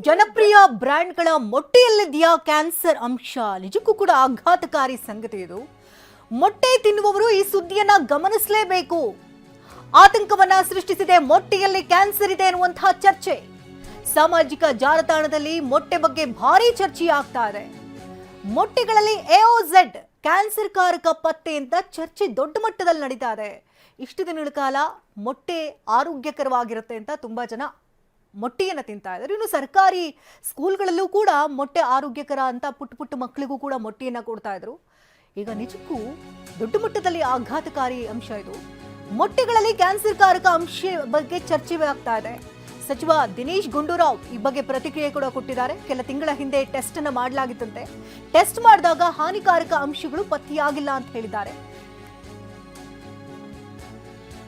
ಜನಪ್ರಿಯ ಬ್ರ್ಯಾಂಡ್ಗಳ ಮೊಟ್ಟೆಯಲ್ಲಿದೆಯಾ ಕ್ಯಾನ್ಸರ್ ಅಂಶ? ನಿಜಕ್ಕೂ ಕೂಡ ಆಘಾತಕಾರಿ ಸಂಗತಿ ಇದು. ಮೊಟ್ಟೆ ತಿನ್ನುವವರು ಈ ಸುದ್ದಿಯನ್ನ ಗಮನಿಸಲೇಬೇಕು. ಆತಂಕವನ್ನ ಸೃಷ್ಟಿಸಿದೆ, ಮೊಟ್ಟೆಯಲ್ಲಿ ಕ್ಯಾನ್ಸರ್ ಇದೆ ಎನ್ನುವಂತಹ ಚರ್ಚೆ. ಸಾಮಾಜಿಕ ಜಾಲತಾಣದಲ್ಲಿ ಮೊಟ್ಟೆ ಬಗ್ಗೆ ಭಾರಿ ಚರ್ಚೆ ಆಗ್ತಾ ಇದೆ. ಮೊಟ್ಟೆಗಳಲ್ಲಿ ಎಒಝೆಡ್ ಕ್ಯಾನ್ಸರ್ ಕಾರಕ ಪತ್ತೆ ಅಂತ ಚರ್ಚೆ ದೊಡ್ಡ ಮಟ್ಟದಲ್ಲಿ ನಡೀತಾ ಇದೆ. ಇಷ್ಟು ದಿನಗಳ ಕಾಲ ಮೊಟ್ಟೆ ಆರೋಗ್ಯಕರವಾಗಿರುತ್ತೆ ಅಂತ ತುಂಬಾ ಜನ ಮೊಟ್ಟೆಯನ್ನು ತಿಂತಾ ಇದ್ದಾರೆ. ಇನ್ನು ಸರ್ಕಾರಿ ಸ್ಕೂಲ್ಗಳಲ್ಲೂ ಕೂಡ ಮೊಟ್ಟೆ ಆರೋಗ್ಯಕರ ಅಂತ ಪುಟ್ಟ ಪುಟ್ಟ ಮಕ್ಕಳಿಗೂ ಕೂಡ ಮೊಟ್ಟೆಯನ್ನ ಕೊಡ್ತಾ ಇದ್ರು. ಈಗ ನಿಜಕ್ಕೂ ದೊಡ್ಡ ಮಟ್ಟದಲ್ಲಿ ಆಘಾತಕಾರಿ ಅಂಶ ಇದು. ಮೊಟ್ಟೆಗಳಲ್ಲಿ ಕ್ಯಾನ್ಸರ್ ಕಾರಕ ಅಂಶ ಬಗ್ಗೆ ಚರ್ಚೆ ಆಗ್ತಾ ಇದೆ. ಸಚಿವ ದಿನೇಶ್ ಗುಂಡೂರಾವ್ ಈ ಬಗ್ಗೆ ಪ್ರತಿಕ್ರಿಯೆ ಕೂಡ ಕೊಟ್ಟಿದ್ದಾರೆ. ಕೆಲ ತಿಂಗಳ ಹಿಂದೆ ಟೆಸ್ಟ್ ಅನ್ನ ಮಾಡಲಾಗಿತ್ತಂತೆ. ಟೆಸ್ಟ್ ಮಾಡಿದಾಗ ಹಾನಿಕಾರಕ ಅಂಶಗಳು ಪತ್ತೆಯಾಗಿಲ್ಲ ಅಂತ ಹೇಳಿದ್ದಾರೆ.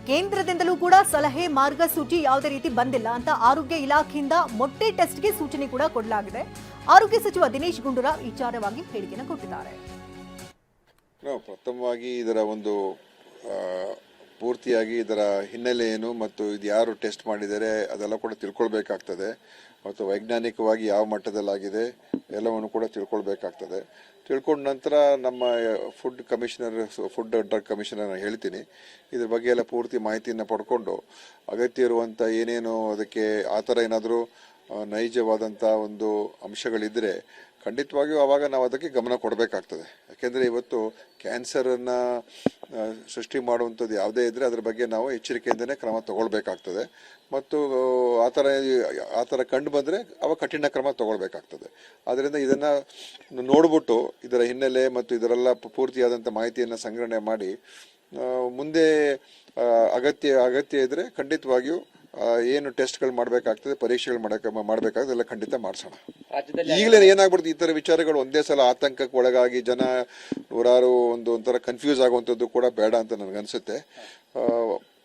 ಕೇಂದ್ರದಿಂದಲೂ ಕೂಡ ಸಲಹೆ, ಮಾರ್ಗಸೂಚಿ ಯಾವುದೇ ರೀತಿ ಬಂದಿಲ್ಲ ಅಂತ ಆರೋಗ್ಯ ಇಲಾಖೆಯಿಂದ ಮೊಟ್ಟೆ ಟೆಸ್ಟ್ಗೆ ಸೂಚನೆ ಕೂಡ ಕೊಡಲಾಗಿದೆ. ಆರೋಗ್ಯ ಸಚಿವ ದಿನೇಶ್ ಗುಂಡೂರಾವ್ ವಿಚಾರವಾಗಿ ಹೇಳಿಕೆಯನ್ನು ಕೊಟ್ಟಿದ್ದಾರೆ. ಪ್ರಥಮವಾಗಿ ಇದರ ಒಂದು ಪೂರ್ತಿಯಾಗಿ ಇದರ ಹಿನ್ನೆಲೆ ಏನು ಮತ್ತು ಇದು ಯಾರು ಟೆಸ್ಟ್ ಮಾಡಿದರೆ ಅದೆಲ್ಲ ಕೂಡ ತಿಳ್ಕೊಳ್ಬೇಕಾಗ್ತದೆ. ಮತ್ತು ವೈಜ್ಞಾನಿಕವಾಗಿ ಯಾವ ಮಟ್ಟದಲ್ಲಾಗಿದೆ ಎಲ್ಲವನ್ನು ಕೂಡ ತಿಳ್ಕೊಳ್ಬೇಕಾಗ್ತದೆ. ತಿಳ್ಕೊಂಡ ನಂತರ ನಮ್ಮ food commissioner, food drug commissioner ಹೇಳ್ತೀನಿ. ಇದ್ರ ಬಗ್ಗೆ ಎಲ್ಲ ಪೂರ್ತಿ ಮಾಹಿತಿಯನ್ನು ಪಡ್ಕೊಂಡು ಅಗತ್ಯ ಇರುವಂಥ ಏನೇನು ಅದಕ್ಕೆ ಆ ಥರ ಏನಾದರೂ ನೈಜವಾದಂಥ ಒಂದು ಅಂಶಗಳಿದ್ದರೆ ಖಂಡಿತವಾಗಿಯೂ ಆವಾಗ ನಾವು ಅದಕ್ಕೆ ಗಮನ ಕೊಡಬೇಕಾಗ್ತದೆ. ಯಾಕೆಂದರೆ ಇವತ್ತು ಕ್ಯಾನ್ಸರನ್ನು ಸೃಷ್ಟಿ ಮಾಡುವಂಥದ್ದು ಯಾವುದೇ ಇದ್ದರೆ ಅದ್ರ ಬಗ್ಗೆ ನಾವು ಎಚ್ಚರಿಕೆಯಿಂದನೇ ಕ್ರಮ ತಗೊಳ್ಬೇಕಾಗ್ತದೆ. ಮತ್ತು, ಆ ಥರ ಆ ಥರ ಕಂಡು ಬಂದರೆ ಅವಾಗ ಕಠಿಣ ಕ್ರಮ ತಗೊಳ್ಬೇಕಾಗ್ತದೆ. ಆದ್ದರಿಂದ ಇದನ್ನು ನೋಡ್ಬಿಟ್ಟು ಇದರ ಹಿನ್ನೆಲೆ ಮತ್ತು ಇದರೆಲ್ಲ ಪೂರ್ತಿಯಾದಂಥ ಮಾಹಿತಿಯನ್ನು ಸಂಗ್ರಹಣೆ ಮಾಡಿ ಮುಂದೆ ಅಗತ್ಯ ಅಗತ್ಯ ಇದ್ದರೆ ಖಂಡಿತವಾಗಿಯೂ ಏನು ಟೆಸ್ಟ್ಗಳು ಮಾಡಬೇಕಾಗ್ತದೆ ಪರೀಕ್ಷೆಗಳು ಮಾಡಕ್ಕೆ ಮಾಡಬೇಕಾಗ್ತದೆ ಎಲ್ಲ ಖಂಡಿತ ಮಾಡಿಸೋಣ. ಈಗಲೇ ಏನಾಗ್ಬಿಡ್ತು ಈ ಥರ ವಿಚಾರಗಳು ಒಂದೇ ಸಲ ಆತಂಕಕ್ಕೆ ಒಳಗಾಗಿ ಜನ ನೂರಾರು ಒಂದು ಒಂಥರ ಕನ್ಫ್ಯೂಸ್ ಆಗುವಂಥದ್ದು ಕೂಡ ಬೇಡ ಅಂತ ನನಗನ್ಸುತ್ತೆ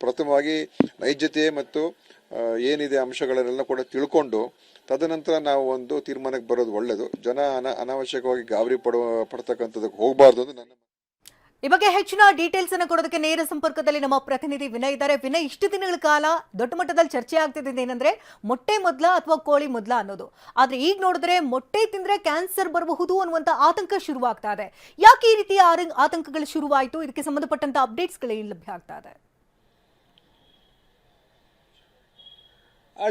ಪ್ರಥಮವಾಗಿ ನೈಜತೆ ಮತ್ತು ಏನಿದೆ ಅಂಶಗಳನ್ನೆಲ್ಲ ಕೂಡ ತಿಳ್ಕೊಂಡು ತದನಂತರ ನಾವು ಒಂದು ತೀರ್ಮಾನಕ್ಕೆ ಬರೋದು ಒಳ್ಳೆಯದು ಜನ ಅನ ಅನಾವಶ್ಯಕವಾಗಿ ಗಾಬರಿ ಪಡುವ ಪಡ್ತಕ್ಕಂಥದ್ದಕ್ಕೆ ಹೋಗಬಾರ್ದು ಅಂತ ನನ್ನ ಈ ಬಗ್ಗೆ ಹೆಚ್ಚಿನ ಡೀಟೇಲ್ಸ್ ಅನ್ನು ಕೊಡೋದಕ್ಕೆ ನೇರ ಸಂಪರ್ಕದಲ್ಲಿ ನಮ್ಮ ಪ್ರತಿನಿಧಿ ವಿನಯ್ ಇದ್ದಾರೆ. ವಿನಯ್, ಇಷ್ಟು ದಿನಗಳ ಕಾಲ ದೊಡ್ಡ ಮಟ್ಟದಲ್ಲಿ ಚರ್ಚೆ ಆಗ್ತಿದೆ ಏನಂದ್ರೆ ಮೊಟ್ಟೆ ಮೊದ್ಲ ಅಥವಾ ಕೋಳಿ ಮೊದ್ಲ ಅನ್ನೋದು. ಆದ್ರೆ ಈಗ ನೋಡಿದ್ರೆ ಮೊಟ್ಟೆ ತಿಂದ್ರೆ ಕ್ಯಾನ್ಸರ್ ಬರಬಹುದು ಅನ್ನುವಂತ ಆತಂಕ ಶುರುವಾಗ್ತಾ ಇದೆ. ಯಾಕೆ ಈ ರೀತಿಯ ಆತಂಕಗಳು ಶುರುವಾಯಿತು? ಇದಕ್ಕೆ ಸಂಬಂಧಪಟ್ಟಂತ ಅಪ್ಡೇಟ್ಸ್ಗಳು ಲಭ್ಯ ಆಗ್ತಾ ಇದೆ.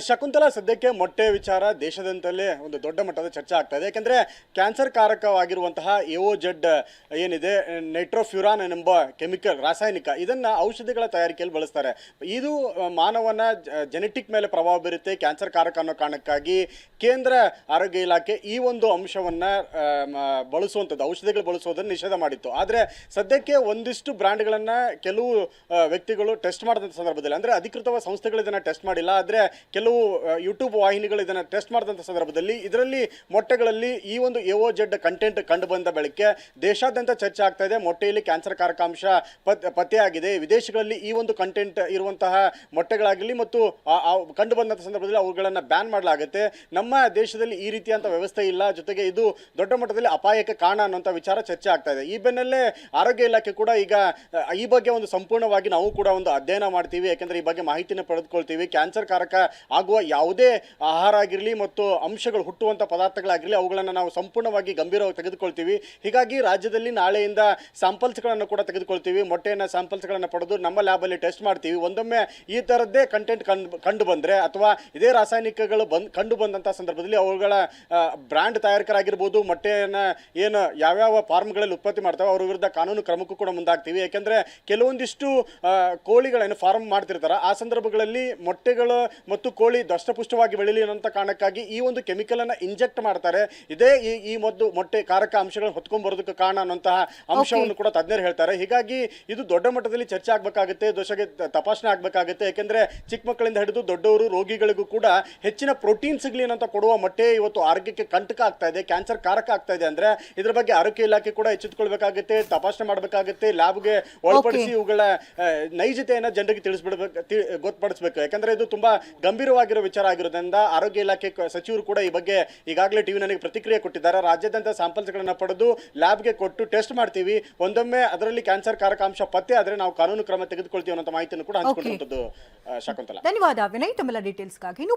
ಶಕುಂತಲ, ಸದ್ಯಕ್ಕೆ ಮೊಟ್ಟೆ ವಿಚಾರ ದೇಶದಂತಲೇ ಒಂದು ದೊಡ್ಡ ಮಟ್ಟದ ಚರ್ಚೆ ಆಗ್ತಾ ಇದೆ. ಯಾಕೆಂದರೆ ಕ್ಯಾನ್ಸರ್ ಕಾರಕವಾಗಿರುವಂತಹ ಎಒ ಜೆಡ್ ಏನಿದೆ, ನೈಟ್ರೋಫ್ಯೂರಾನ್ ಎಂಬ ಕೆಮಿಕಲ್, ರಾಸಾಯನಿಕ ಇದನ್ನು ಔಷಧಿಗಳ ತಯಾರಿಕೆಯಲ್ಲಿ ಬಳಸ್ತಾರೆ. ಇದು ಮಾನವನ ಜೆನೆಟಿಕ್ ಮೇಲೆ ಪ್ರಭಾವ ಬೀರುತ್ತೆ ಕ್ಯಾನ್ಸರ್ ಕಾರಕ ಅನ್ನೋ ಕಾರಣಕ್ಕಾಗಿ. ಕೇಂದ್ರ ಆರೋಗ್ಯ ಇಲಾಖೆ ಈ ಒಂದು ಅಂಶವನ್ನು ಬಳಸುವಂಥದ್ದು, ಔಷಧಿಗಳು ಬಳಸೋದನ್ನು ನಿಷೇಧ ಮಾಡಿತ್ತು. ಆದರೆ ಸದ್ಯಕ್ಕೆ ಒಂದಿಷ್ಟು ಬ್ರ್ಯಾಂಡ್ಗಳನ್ನು ಕೆಲವು ವ್ಯಕ್ತಿಗಳು ಟೆಸ್ಟ್ ಮಾಡಿದಂಥ ಸಂದರ್ಭದಲ್ಲಿ, ಅಂದರೆ ಅಧಿಕೃತವಾದ ಸಂಸ್ಥೆಗಳು ಇದನ್ನು ಟೆಸ್ಟ್ ಮಾಡಿಲ್ಲ. ಆದರೆ ಕೆಲವು ಯೂಟ್ಯೂಬ್ ವಾಹಿನಿಗಳು ಇದನ್ನು ಟೆಸ್ಟ್ ಮಾಡಿದಂಥ ಸಂದರ್ಭದಲ್ಲಿ ಇದರಲ್ಲಿ ಮೊಟ್ಟೆಗಳಲ್ಲಿ ಈ ಒಂದು ಎಒ ಜೆಡ್ ಕಂಟೆಂಟ್ ಕಂಡು ಬಂದ ಬಳಿಕೆ ದೇಶಾದ್ಯಂತ ಚರ್ಚೆ ಆಗ್ತಾ ಇದೆ. ಮೊಟ್ಟೆಯಲ್ಲಿ ಕ್ಯಾನ್ಸರ್ ಕಾರಕಾಂಶ ಪತ್, ಪತ್ತೆಯಾಗಿದೆ. ವಿದೇಶಗಳಲ್ಲಿ ಈ ಒಂದು ಕಂಟೆಂಟ್ ಇರುವಂತಹ ಮೊಟ್ಟೆಗಳಾಗಲಿ ಮತ್ತು ಕಂಡು ಬಂದಂಥ ಸಂದರ್ಭದಲ್ಲಿ ಅವುಗಳನ್ನು ಬ್ಯಾನ್ ಮಾಡಲಾಗುತ್ತೆ. ನಮ್ಮ ದೇಶದಲ್ಲಿ ಈ ರೀತಿಯಂಥ ವ್ಯವಸ್ಥೆ ಇಲ್ಲ. ಜೊತೆಗೆ ಇದು ದೊಡ್ಡ ಮಟ್ಟದಲ್ಲಿ ಅಪಾಯಕ್ಕೆ ಕಾರಣ ಅನ್ನೋಂಥ ವಿಚಾರ ಚರ್ಚೆ ಆಗ್ತಾ ಇದೆ. ಈ ಬೆನ್ನಲ್ಲೇ ಆರೋಗ್ಯ ಇಲಾಖೆ ಕೂಡ ಈಗ ಈ ಬಗ್ಗೆ ಒಂದು ಸಂಪೂರ್ಣವಾಗಿ ನಾವು ಕೂಡ ಒಂದು ಅಧ್ಯಯನ ಮಾಡ್ತೀವಿ. ಯಾಕೆಂದರೆ ಈ ಬಗ್ಗೆ ಮಾಹಿತಿನ ಪಡೆದುಕೊಳ್ತೀವಿ. ಕ್ಯಾನ್ಸರ್ ಕಾರಕ ಆಗುವ ಯಾವುದೇ ಆಹಾರ ಆಗಿರಲಿ ಮತ್ತು ಅಂಶಗಳು ಹುಟ್ಟುವಂಥ ಪದಾರ್ಥಗಳಾಗಿರಲಿ, ಅವುಗಳನ್ನು ನಾವು ಸಂಪೂರ್ಣವಾಗಿ ಗಂಭೀರವಾಗಿ ತೆಗೆದುಕೊಳ್ತೀವಿ. ಹೀಗಾಗಿ ರಾಜ್ಯದಲ್ಲಿ ನಾಳೆಯಿಂದ ಸ್ಯಾಂಪಲ್ಸ್ಗಳನ್ನು ಕೂಡ ತೆಗೆದುಕೊಳ್ತೀವಿ. ಮೊಟ್ಟೆಯನ್ನು ಸ್ಯಾಂಪಲ್ಸ್ಗಳನ್ನು ಪಡೆದು ನಮ್ಮ ಲ್ಯಾಬಲ್ಲಿ ಟೆಸ್ಟ್ ಮಾಡ್ತೀವಿ. ಒಂದೊಮ್ಮೆ ಈ ಥರದ್ದೇ ಕಂಟೆಂಟ್ ಕಂಡು ಕಂಡು ಬಂದರೆ ಅಥವಾ ಇದೇ ರಾಸಾಯನಿಕಗಳು ಬಂದ್, ಕಂಡು ಬಂದಂಥ ಸಂದರ್ಭದಲ್ಲಿ ಅವುಗಳ ಬ್ರ್ಯಾಂಡ್ ತಯಾರಕರಾಗಿರ್ಬೋದು, ಮೊಟ್ಟೆಯನ್ನು ಏನು ಯಾವ್ಯಾವ ಫಾರ್ಮ್ಗಳಲ್ಲಿ ಉತ್ಪತ್ತಿ ಮಾಡ್ತಾವೆ ಅವ್ರ ವಿರುದ್ಧ ಕಾನೂನು ಕ್ರಮಕ್ಕೂ ಕೂಡ ಮುಂದಾಗ್ತೀವಿ. ಯಾಕೆಂದರೆ ಕೆಲವೊಂದಿಷ್ಟು ಕೋಳಿಗಳನ್ನು ಫಾರ್ಮ್ ಮಾಡ್ತಿರ್ತಾರೆ, ಆ ಸಂದರ್ಭಗಳಲ್ಲಿ ಮೊಟ್ಟೆಗಳು ಮತ್ತು ಕೋಳಿ ದಷ್ಟಪುಷ್ಟವಾಗಿ ಬೆಳೀಲಿ ಅನ್ನೋಂಥ ಕಾರಣಕ್ಕಾಗಿ ಈ ಒಂದು ಕೆಮಿಕಲ್ ಕೆಮಿಕಲನ್ನು ಇಂಜೆಕ್ಟ್ ಮಾಡ್ತಾರೆ. ಇದೇ ಈ ಈ ಮೊದ್ದು ಮೊಟ್ಟೆ ಕಾರಕ ಅಂಶಗಳನ್ನು ಹೊತ್ಕೊಂಡ್ ಬರೋದಕ್ಕೆ ಕಾರಣ ಅನ್ನೋಂತಹ ಅಂಶವನ್ನು ಕೂಡ ತಜ್ಞರು ಹೇಳ್ತಾರೆ. ಹೀಗಾಗಿ ಇದು ದೊಡ್ಡ ಮಟ್ಟದಲ್ಲಿ ಚರ್ಚೆ ಆಗಬೇಕಾಗುತ್ತೆ ದೋಷಗೆ ತಪಾಸಣೆ ಆಗಬೇಕಾಗುತ್ತೆ. ಯಾಕೆಂದ್ರೆ ಚಿಕ್ಕ ಮಕ್ಕಳಿಂದ ಹಿಡಿದು ದೊಡ್ಡವರು ರೋಗಿಗಳಿಗೂ ಕೂಡ ಹೆಚ್ಚಿನ ಪ್ರೋಟೀನ್ ಸಿಗಲಿ ಅಂತ ಕೊಡುವ ಮೊಟ್ಟೆ ಇವತ್ತು ಆರೋಗ್ಯಕ್ಕೆ ಕಂಟಕ ಆಗ್ತಾ ಇದೆ ಕ್ಯಾನ್ಸರ್ ಕಾರಕ ಆಗ್ತಾ ಇದೆ ಅಂದ್ರೆ ಇದ್ರ ಬಗ್ಗೆ ಆರೋಗ್ಯ ಇಲಾಖೆ ಕೂಡ ಎಚ್ಚೆತ್ಕೊಳ್ಬೇಕಾಗುತ್ತೆ ತಪಾಸಣೆ ಮಾಡಬೇಕಾಗುತ್ತೆ ಲ್ಯಾಬ್ಗೆ ಒಳಪಡಿಸಿ ಇವುಗಳ ನೈಜತೆಯನ್ನು ಜನರಿಗೆ ತಿಳಿಸ್ಬಿಡ್ಬೇಕು ಗೊತ್ತಪಡಿಸಬೇಕು. ಯಾಕಂದ್ರೆ ಇದು ತುಂಬಾ ಗಂಭೀರವಾಗಿರೋ ವಿಚಾರ ಆಗಿರೋದ್ರಿಂದ ಆರೋಗ್ಯ ಇಲಾಖೆ ಸಚಿವರು ಕೂಡ ಈ ಬಗ್ಗೆ ಈಗಾಗಲೇ ಟಿವಿ ನನಗೆ ಪ್ರತಿಕ್ರಿಯೆ ಕೊಟ್ಟಿದ್ದಾರೆ. ರಾಜ್ಯಾದ್ಯಂತ ಸ್ಯಾಂಪಲ್ಸ್ಗಳನ್ನು ಪಡೆದು ಲ್ಯಾಬ್ಗೆ ಕೊಟ್ಟು ಟೆಸ್ಟ್ ಮಾಡ್ತೀವಿ. ಒಂದೊಮ್ಮೆ ಅದರಲ್ಲಿ ಕ್ಯಾನ್ಸರ್ ಕಾರಕಾಂಶ ಪತ್ತೆ ಆದ್ರೆ ನಾವು ಕಾನೂನು ಕ್ರಮ ತೆಗೆದುಕೊಳ್ತೀವಿ ಅನ್ನೋ ಮಾಹಿತಿಯನ್ನು ಕೂಡ ಹಂಚ್ಕೊಂಡಿರುವಂತದ್ದು ಶಕುಂತಲಾ. ಧನ್ಯವಾದ. ವಿನಯ್ ತಮ್ಮೆಲ್ಲ ಡೀಟೇಲ್ಸ್ಗಾಗಿ